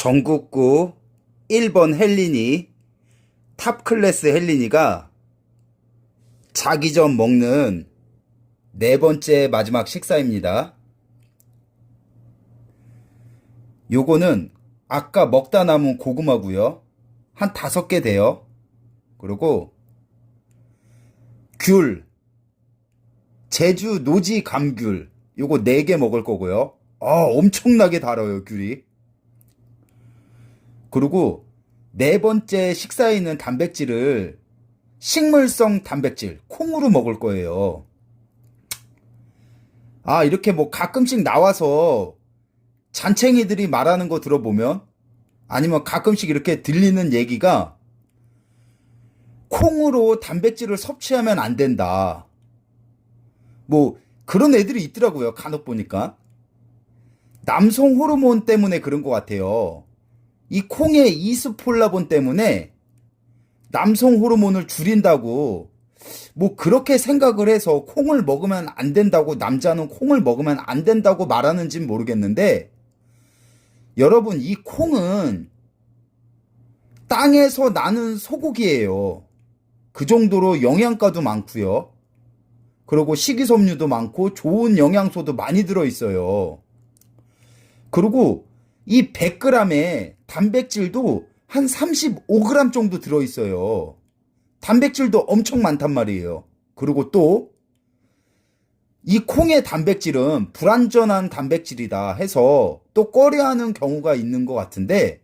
전국구 1번 헬리니 탑클래스 헬리니가 자기 전 먹는 네 번째 마지막 식사입니다. 요거는 아까 먹다 남은 고구마고요. 한 다섯 개 돼요. 그리고 귤, 제주 노지 감귤 요거 네 개 먹을 거고요. 아, 엄청나게 달아요, 귤이. 그리고 네 번째 식사에 있는 단백질을 식물성 단백질, 콩으로 먹을 거예요. 아, 이렇게 뭐 가끔씩 나와서 잔챙이들이 말하는 거 들어보면 아니면 가끔씩 이렇게 들리는 얘기가 콩으로 단백질을 섭취하면 안 된다. 뭐 그런 애들이 있더라고요. 간혹 보니까. 남성 호르몬 때문에 그런 것 같아요. 이 콩의 이스폴라본 때문에 남성 호르몬을 줄인다고 뭐 그렇게 생각을 해서 콩을 먹으면 안 된다고 남자는 콩을 먹으면 안 된다고 말하는진 모르겠는데 여러분 이 콩은 땅에서 나는 소고기예요. 그 정도로 영양가도 많고요. 그리고 식이섬유도 많고 좋은 영양소도 많이 들어 있어요. 그리고 이 100g에 단백질도 한 35g 정도 들어 있어요. 단백질도 엄청 많단 말이에요. 그리고 또 이 콩의 단백질은 불완전한 단백질이다 해서 또 꺼려하는 경우가 있는 것 같은데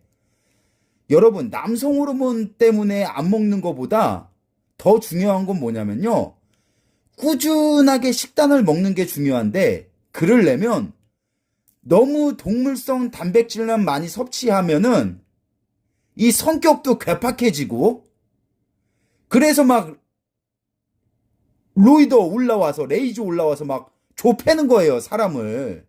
여러분 남성 호르몬 때문에 안 먹는 것보다 더 중요한 건 뭐냐면요. 꾸준하게 식단을 먹는 게 중요한데 그러려면 너무 동물성 단백질만 많이 섭취하면은 이 성격도 괴팍해지고 그래서 막 로이더 올라와서 레이저 올라와서 막 좁히는 거예요 사람을.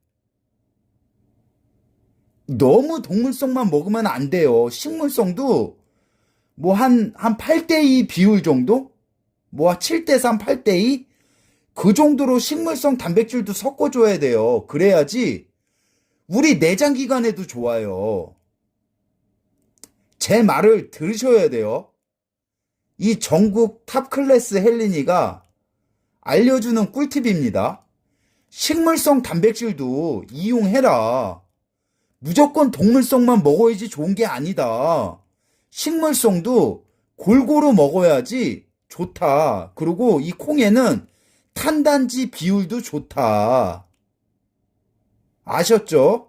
너무 동물성만 먹으면 안 돼요. 식물성도 뭐 한 한 8대 2 비율 정도? 뭐 7대 3 8대 2 그 정도로 식물성 단백질도 섞어줘야 돼요. 그래야지 우리 내장 기관에도 좋아요 제 말을 들으셔야 돼요 이 전국 탑 클래스 헬리니가 알려주는 꿀팁입니다. 식물성 단백질도 이용해라. 무조건 동물성만 먹어야지 좋은 게 아니다. 식물성도 골고루 먹어야지 좋다. 그리고 이 콩에는 탄단지 비율도 좋다. 아셨죠?